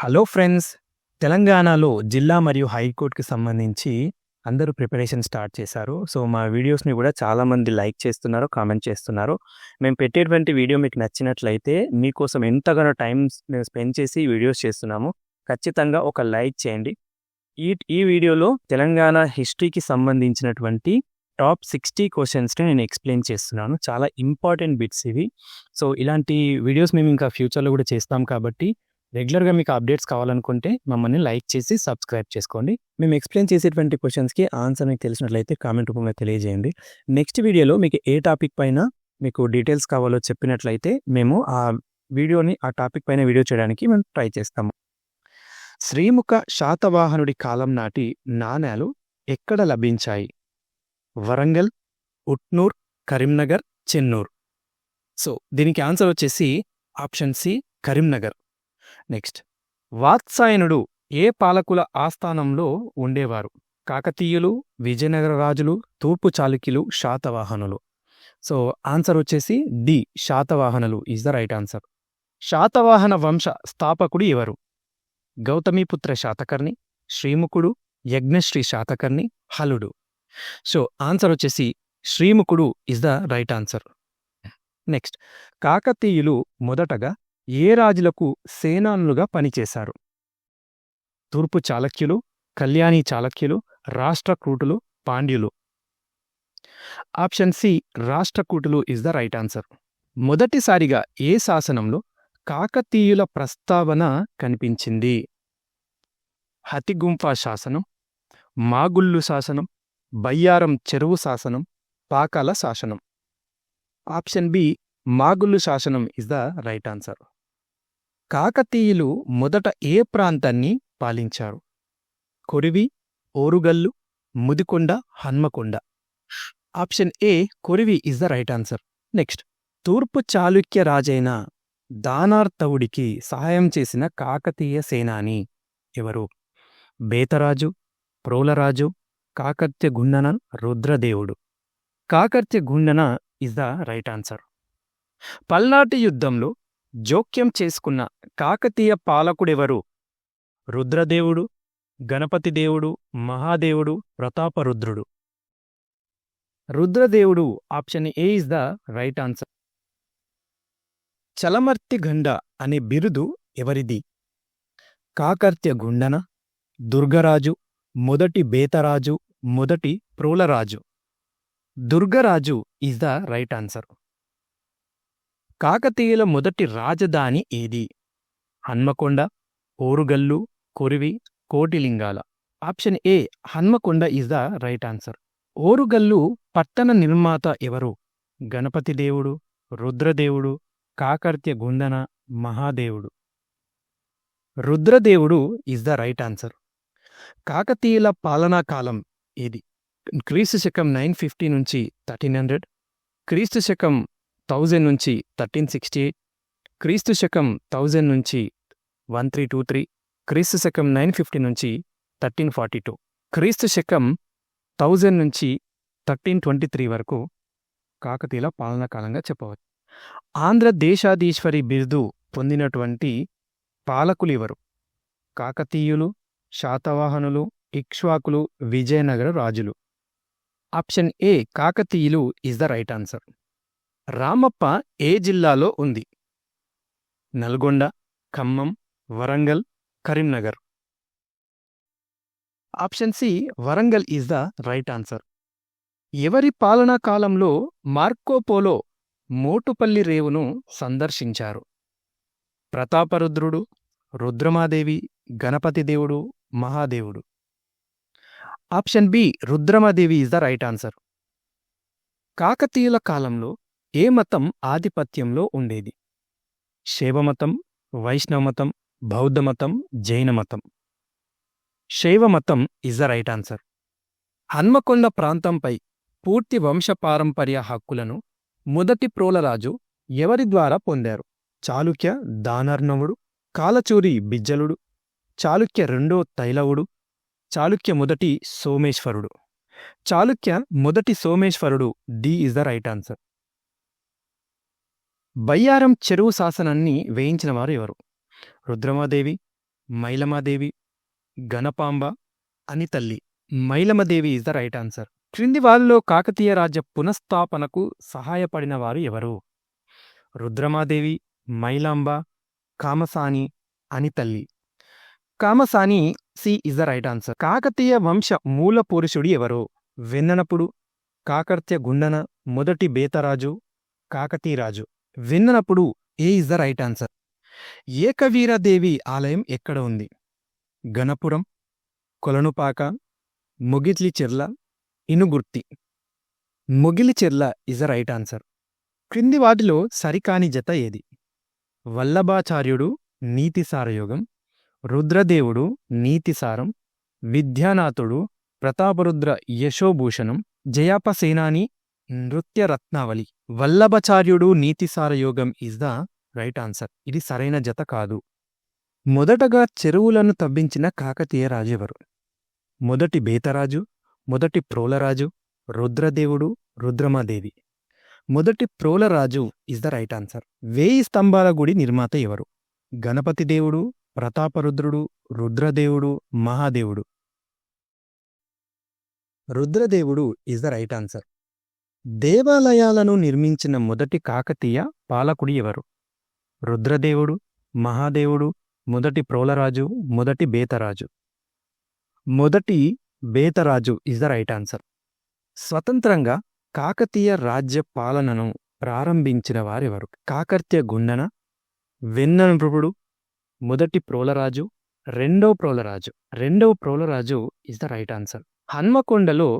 Hello friends తెలంగాణలో జిల్లా మరియు హైకోర్టుకి సంబంధించి అందరూ ప్రిపరేషన్ స్టార్ట్ చేశారు. సో మా వీడియోస్ని కూడా చాలామంది లైక్ చేస్తున్నారు కామెంట్ చేస్తున్నారు. మేము పెట్టేటువంటి వీడియో మీకు నచ్చినట్లయితే మీకోసం ఎంతగానో టైం మేము స్పెండ్ చేసి వీడియోస్ చేస్తున్నాము. ఖచ్చితంగా ఒక లైక్ చేయండి. ఈ ఈ వీడియోలో తెలంగాణ హిస్టరీకి సంబంధించినటువంటి టాప్ సిక్స్టీ క్వశ్చన్స్ని నేను ఎక్స్ప్లెయిన్ చేస్తున్నాను. చాలా ఇంపార్టెంట్ బిట్స్ ఇవి. సో ఇలాంటి వీడియోస్ మేము ఇంకా ఫ్యూచర్లో కూడా చేస్తాం కాబట్టి రెగ్యులర్గా మీకు అప్డేట్స్ కావాలనుకుంటే మమ్మల్ని లైక్ చేసి సబ్స్క్రైబ్ చేసుకోండి. మేము ఎక్స్ప్లెయిన్ చేసేటువంటి క్వశ్చన్స్కి ఆన్సర్ మీకు తెలిసినట్లయితే కామెంట్ రూపంలో తెలియజేయండి. నెక్స్ట్ వీడియోలో మీకు ఏ టాపిక్ పైన మీకు డీటెయిల్స్ కావాలో చెప్పినట్లయితే మేము ఆ వీడియోని ఆ టాపిక్ పైన వీడియో చేయడానికి మేము ట్రై చేస్తాము శ్రీముఖ శాతవాహనుడి కాలం నాటి నాణేలు ఎక్కడ లభించాయి? వరంగల్ ఉట్నూర్ కరీంనగర్ చెన్నూర్. సో దీనికి ఆన్సర్ వచ్చేసి ఆప్షన్ సి కరీంనగర్. నెక్స్ట్. వాత్సాయనుడు ఏ పాలకుల ఆస్థానంలో ఉండేవారు? కాకతీయులు విజయనగర రాజులు తూర్పు చాళుక్యులు శాతవాహనులు. సో ఆన్సర్ వచ్చేసి డి. శాతవాహనులు is the right answer. Satavahana వంశ స్థాపకుడు ఎవరు? గౌతమీపుత్ర శాతకర్ణి శ్రీముఖుడు యజ్ఞశ్రీ శాతకర్ణి హలుడు. సో ఆన్సర్ వచ్చేసి శ్రీముఖుడు is the right answer. Next. కాకతీయులు మొదటగా ఏ రాజులకు సేనానులుగా పనిచేశారు? తూర్పు చాళక్యులు కళ్యాణి చాళక్యులు రాష్ట్రకూటులు పాండ్యులు. Option C రాష్ట్రకూటులు is the right answer. మొదటిసారిగా ఏ శాసనంలో కాకతీయుల ప్రస్తావన కనిపించింది? హతిగుంఫా శాసనం మాగుళ్ళు శాసనం బయ్యారం చెరువు శాసనం పాకాల శాసనం. ఆప్షన్ బి మాగుళ్ళు శాసనం ఇస్ ద రైట్ ఆన్సర్. కాకతీయులు మొదట ఏ ప్రాంతాన్ని పాలించారు? Korivi Orugallu Mudikonda Hanmakonda. Option A Korivi is the right answer next తూర్పు చాళుక్య రాజైన దానార్తవుడికి సహాయం చేసిన కాకతీయ సేనాని ఎవరు? Betaraju Prolaraju Kakartya Gundana రుద్రదేవుడు. Kakartya Gundana is the right answer పల్నాటి యుద్ధంలో జోక్యం చేసుకున్న కాకతీయ పాలకుడెవరు? రుద్రదేవుడు గణపతిదేవుడు మహాదేవుడు Prataparudrudu. రుద్రదేవుడు option A is the right answer Chalamartiganda అనే బిరుదు ఎవరిది? కాకర్త్య గుండన దుర్గరాజు మొదటి బేతరాజు మొదటి Prolaraju. Durgaraju is the right answer కాకతీయుల మొదటి రాజధాని ఏది? Hanmakonda Orugallu Korivi Kotilingala. Option A Hanmakonda is the right answer Orugallu పట్టణ నిర్మాత ఎవరు? Ganapati Devudu Rudradevudu Kakartya Gundana Mahadevudu. Rudradevudu is the right answer కాకతీయుల పాలనా కాలం ఏది? క్రీస్తు శకం నైన్ ఫిఫ్టీ నుంచి థర్టీన్ హండ్రెడ్. క్రీస్తు శకం థౌజండ్ నుంచి థర్టీన్ సిక్స్టీ ఎయిట్. క్రీస్తు శకం థౌజండ్ నుంచి వన్ త్రీ టూ త్రీ. క్రీస్తు శకం నైన్ ఫిఫ్టీ నుంచి థర్టీన్ ఫార్టీ టూ. క్రీస్తు శకం థౌజండ్ నుంచి థర్టీన్ ట్వంటీ త్రీ వరకు కాకతీయుల పాలనా కాలంగా చెప్పవచ్చు. ఆంధ్రదేశాధీశ్వరి బిరుదు పొందినటువంటి పాలకులు ఎవరు? కాకతీయులు శాతవాహనులు ఇక్ష్వాకులు విజయనగర రాజులు. ఆప్షన్ ఏ కాకతీయులు is the right answer Ramappa ఏ జిల్లాలో ఉంది? Nalgonda Khammam Warangal Karimnagar. Option C Warangal is the right answer ఎవరి పాలనా కాలంలో మార్కోపోలో మోటుపల్లి రేవును సందర్శించారు? ప్రతాపరుద్రుడు రుద్రమాదేవి గణపతి దేవుడు మహాదేవుడు. Option B Rudramadevi is the right answer కాకతీయుల కాలంలో ఏ మతం ఆధిపత్యంలో ఉండేది? శైవమతం వైష్ణవమతం బౌద్ధమతం జైనమతం. శైవమతం is the right answer. Hanamkonda ప్రాంతంపై పూర్తి వంశపారంపర్య హక్కులను మొదటి ప్రోలరాజు ఎవరి ద్వారా పొందారు? చాళుక్య దానర్ణవుడు కాలచూరి బిజ్జలుడు చాళుక్య రెండో తైలవుడు చాళుక్య మొదటి సోమేశ్వరుడు. చాళుక్య మొదటి సోమేశ్వరుడు D is the right answer. Bayyaram చెరువు శాసనాన్ని వేయించిన వారు ఎవరు? రుద్రమాదేవి మైలమాదేవి గణపాంబ అని తల్లి Mailamadevi is the right answer క్రింది వారిలో కాకతీయ రాజ్య పునఃస్థాపనకు సహాయపడిన వారు ఎవరు? రుద్రమాదేవి మైలాంబ కామసాని అని తల్లి Kamasani C is the right answer Kakatiya వంశ మూల పురుషుడు ఎవరు? వెన్ననపుడు కాకర్త్య గుండన మొదటి బేతరాజు కాకతీరాజు. విన్నప్పుడు A is the right answer? Ekaviradevi ఆలయం ఎక్కడ ఉంది? Ganapuram Kolanupaka Mogilicherla Inugurthi. Mogilicherla is the right answer. క్రింది వాటిలో సరికాని జత ఏది? వల్లభాచార్యుడు నీతిసారయోగం రుద్రదేవుడు నీతిసారం విద్యానాథుడు Prataparudra Yashobhushanam Jayapasenani Nritya Ratnavali. వల్లభచార్యుడు Nitisarayogam is the right answer. ఇది సరైన జత కాదు. మొదటగా చెరువులను తవ్వించిన కాకతీయ రాజెవరు. మొదటి బేతరాజు మొదటి ప్రోలరాజు రుద్రదేవుడు రుద్రమాదేవి. మొదటి Prolaraju is the right answer. వేయి స్తంభాల గుడి నిర్మాత ఎవరు? Ganapati Devudu Prataparudrudu Rudradevudu Mahadevudu. Rudradevudu is the right answer. దేవాలయాలను నిర్మించిన మొదటి కాకతీయ పాలకుడి ఎవరు? రుద్రదేవుడు మహాదేవుడు మొదటి ప్రోలరాజు మొదటి బేతరాజు? మొదటి Betaraju is the right answer స్వతంత్రంగా కాకతీయ రాజ్య పాలనను ప్రారంభించిన వారెవరు? కాకర్త్య గుండన వెన్ననృపుడు మొదటి ప్రోలరాజు రెండవ ప్రోలరాజు. రెండవ Prolaraju is the right answer హన్మకొండలో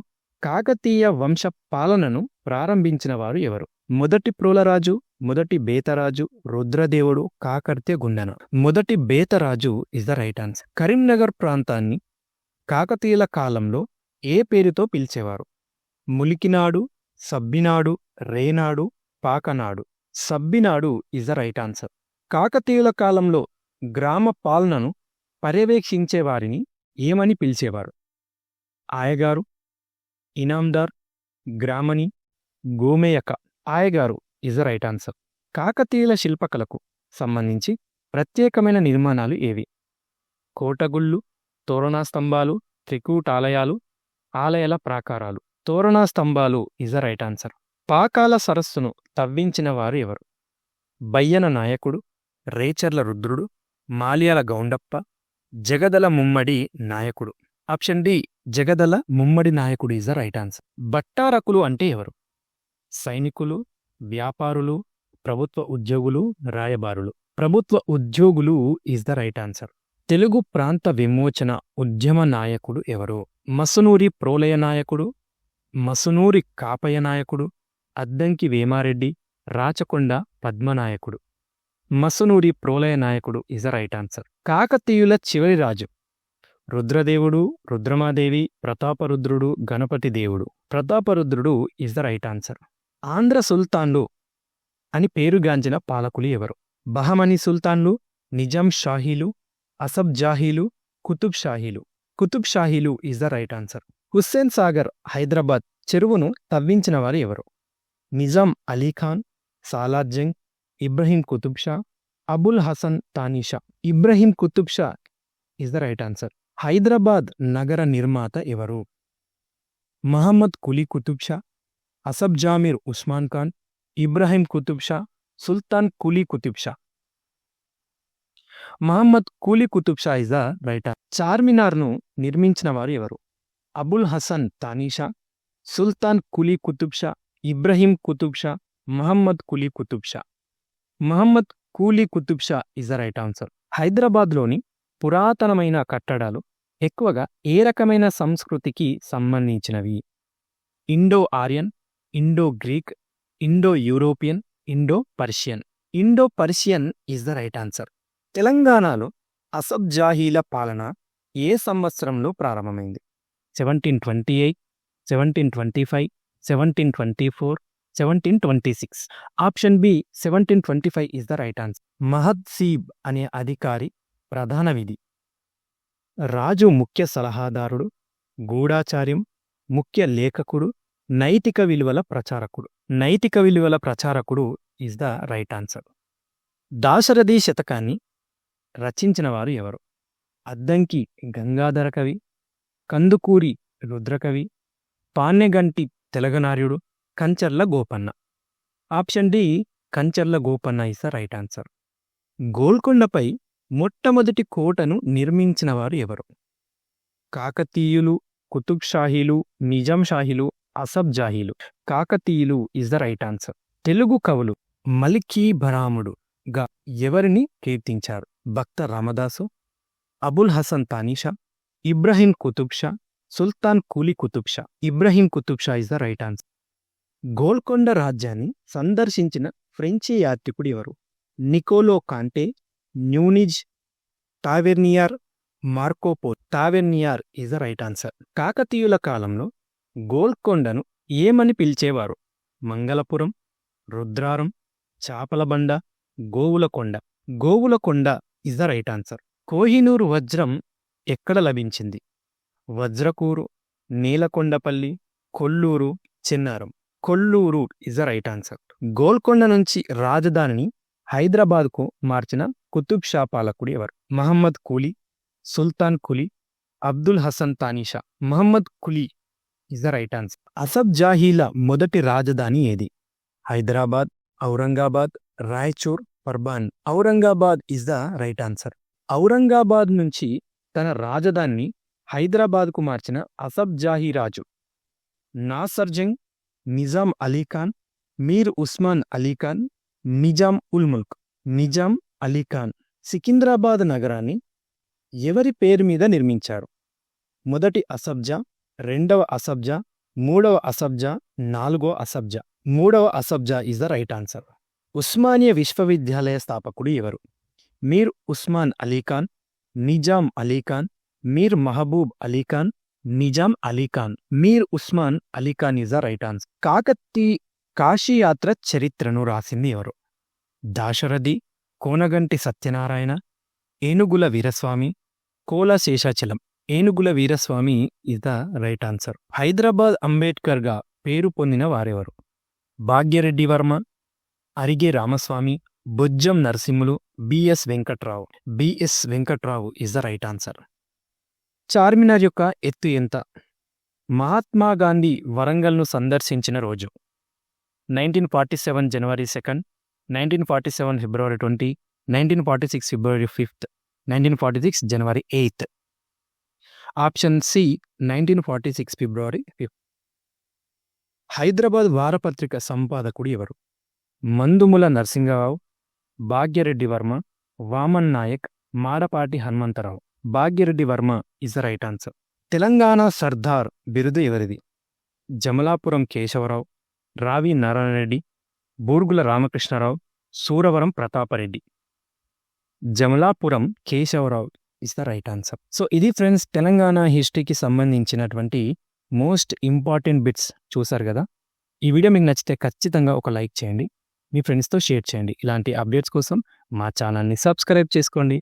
Kakatiya వంశ పాలనను ప్రారంభించిన వారు ఎవరు? మొదటి ప్రోలరాజు మొదటి బేతరాజు రుద్రదేవుడు కాకర్తె గుండెన. మొదటి Betaraju is the right answer Karimnagar ప్రాంతాన్ని కాకతీయుల కాలంలో ఏ పేరుతో పిలిచేవారు? Mulikinadu Sabbinadu Renadu Pakanadu. Sabbinadu is the right answer కాకతీయుల కాలంలో గ్రామ పాలనను పర్యవేక్షించేవారిని ఏమని పిలిచేవారు? ఆయగారు ఇనాందార్ గ్రామని గోమేయక ఆయగారు ఇస్ రైట్ ఆన్సర్ కాకతీయుల శిల్పకళకు సంబంధించి ప్రత్యేకమైన నిర్మాణాలు ఏవి? కోటగుళ్ళు తోరణా స్తంభాలు త్రికూటాలయాలు ఆలయాల ప్రాకారాలు. తోరణా స్తంభాలు ఇస్ రైట్ ఆన్సర్ పాకాల సరస్సును తవ్వించిన వారు ఎవరు? బయ్యన నాయకుడు రేచర్ల రుద్రుడు మాల్యాల గౌండప్ప జగదల ముమ్మడి నాయకుడు. ఆప్షన్ డి జగదల ముమ్మడి నాయకుడు ఇస్ ద రైట్ ఆన్సర్. బట్టారకులు అంటే ఎవరు? సైనికులు వ్యాపారులు ప్రభుత్వ ఉద్యోగులు రాయబారులు. ప్రభుత్వ ఉద్యోగులు is the right answer. Telugu ప్రాంత విమోచన ఉద్యమ నాయకుడు ఎవరు? మసునూరి ప్రోలయ నాయకుడు మసునూరి కాపయ నాయకుడు అద్దంకి వేమారెడ్డి రాచకొండ పద్మనాయకుడు. మసునూరి ప్రోలయ నాయకుడు ఇస్ ద రైట్ ఆన్సర్. కాకతీయుల చివరి రాజు. రుద్రదేవుడు రుద్రమాదేవి ప్రతాపరుద్రుడు గణపతి దేవుడు Prataparudrudu is the right answer. Andhra సుల్తాన్లు అని పేరుగాంచిన పాలకులు ఎవరు? బహమని సుల్తాన్లు నిజాం షాహీలు అసబ్ జాహీలు కుతుబ్ షాహీలు. Qutub షాహీలు is the right answer. Hussain Sagar Hyderabad చెరువును తవ్వించిన వారు ఎవరు? Nizam Ali Khan Salar Jung Ibrahim Qutub Shah Abul Hasan Tanisha Ibrahim Qutub Shah is the right answer. Hyderabad నగర నిర్మాత ఎవరు? మహమ్మద్ కులీ కుతుబ్ షా అసబ్ జామీర్ ఉస్మాన్ ఖాన్ ఇబ్రాహీం కుతుబ్ షా సుల్తాన్ Quli Qutub Shah Mohammed Quli Qutub Shah is the writer. చార్మినార్ను నిర్మించిన వారు ఎవరు? అబుల్ హసన్ తానీషా సుల్తాన్ Quli Qutub Shah Ibrahim Qutub Shah Mohammed Quli Qutub Shah Mohammed Quli Qutub Shah is the right answer. హైదరాబాద్లోని పురాతనమైన కట్టడాలు ఎక్కువగా ఏ రకమైన సంస్కృతికి సంబంధించినవి? Indo Aryan Indo Greek Indo European Indo Persian. Indo Persian is the right answer. తెలంగాణలో అసబ్ జాహీల పాలన ఏ సంవత్సరంలో ప్రారంభమైంది? Seventeen twenty eight seventeen twenty five seventeen twenty four seventeen twenty six. Option B seventeen twenty five is the right answer. Mahad సీబ్ అనే అధికారి ప్రధాన విధి. రాజు ముఖ్య సలహాదారుడు గూఢాచార్యం ముఖ్య లేఖకుడు నైతిక విలువల ప్రచారకుడు. నైతిక విలువల ప్రచారకుడు is the right answer Dasarathi శతకాన్ని రచించినవారు ఎవరు? అద్దంకి గంగాధర కవి Kandukuri Rudrakavi Panyaganti తెలగనార్యుడు Kancharla Gopanna. Option D Kancharla Gopanna is the right answer గోల్కొండపై మొట్టమొదటి కోటను నిర్మించినవారు ఎవరు? కాకతీయులు కుతుబ్ షాహీలు నిజాం షాహీలు అసబ్ జాహీలు కాకతీయులు is the right answer Telugu కవులు మలికీ బరాముడుగా ఎవరిని కీర్తించారు? Bhakta Ramadasu Abul Hasan Tanisha Ibrahim Qutub Shah Sultan Quli Qutub Shah. Ibrahim Qutub Shah is the right answer Golconda రాజ్యాన్ని సందర్శించిన ఫ్రెంచి యాత్రికుడు ఎవరు? Nicolo Conti Nuniz Tavernier Marco Polo Tavernier is the right answer కాకతీయుల కాలంలో గోల్కొండను ఏమని పిలిచేవారు? Mangalapuram Rudraram Chapalabanda Govulakonda. Govulakonda is the right answer Kohinoor వజ్రం ఎక్కడ లభించింది? Vajrakuru Nelakondapalli Kollur Chinnaram. Kollur is the right answer Golconda నుంచి రాజధానిని హైదరాబాద్కు మార్చిన కుతుబ్ షా పాలకుడు ఎవరు? Mohammed Quli Sultan Quli Abdul Hasan Tanisha Mohammed Quli is the right answer. Asaf జాహీల మొదటి రాజధాని ఏది? Hyderabad Aurangabad Raichur Parbhan Aurangabad is the right answer. Aurangabad నుంచి తన రాజధానిని హైదరాబాద్కు మార్చిన అసబ్ జాహీ రాజు నాసర్జంగ్ నిజాం అలీఖాన్ మీర్ ఉస్మాన్ అలీఖాన్ నిజాం ఉల్ ముల్క్ నిజాం అలీఖాన్ సికింద్రాబాద్ నగరాన్ని ఎవరి పేరు మీద నిర్మించారు? మొదటి అసబ్జా రెండవ అసబ్జా మూడవ అసబ్జా నాలుగో అసబ్జా. మూడవ Asaf Jah is the right answer. Osmania విశ్వవిద్యాలయ స్థాపకుడు ఎవరు? Mir Osman Ali Khan Nizam Ali Khan Mir Mahbub Ali Khan Nizam Ali Khan Mir Osman Ali Khan is the right answer. Kakati కాశీయాత్ర చరిత్రను రాసింది ఎవరు? దాశరథి కోనగంటి సత్యనారాయణ ఏనుగుల Veeraswamy Kola Seshachalam. Enugula Veeraswamy is the right answer. Hyderabad అంబేద్కర్గా పేరు పొందిన వారెవరు? Bhagya Reddy Varma Arige Ramaswamy Bojjam Narasimhulu B S Venkat Rao. B S Venkat Rao is the right answer. Charminar యొక్క ఎత్తు ఎంత? మహాత్మా గాంధీ వరంగల్ను సందర్శించిన రోజు. Nineteen forty seven January second nineteen forty seven February twenty nineteen forty six February fifth nineteen forty six January eighth. Option C nineteen forty six February fifth. Hyderabad వారపత్రిక సంపాదకుడు ఎవరు? Mandumula Narasimha Rao Bhagya Reddy Varma Vaman Nayak Madapati Hanumantha Rao. Bhagya Reddy Varma is the right answer. Telangana Sardar బిరుదు ఎవరిది? Jamalapuram Keshava Rao Ravi Narayana Reddy Burgula Ramakrishna Rao Suravaram Pratap Reddy. Jamalapuram Keshava Rao is the right answer so ఇది friends Telangana హిస్టరీకి సంబంధించినటువంటి most important bits చూసారు కదా? ఈ video మీకు నచ్చితే ఖచ్చితంగా ఒక లైక్ చేయండి. మీ ఫ్రెండ్స్తో షేర్ చేయండి. ఇలాంటి అప్డేట్స్ కోసం మా ఛానల్ని సబ్స్క్రైబ్ చేసుకోండి.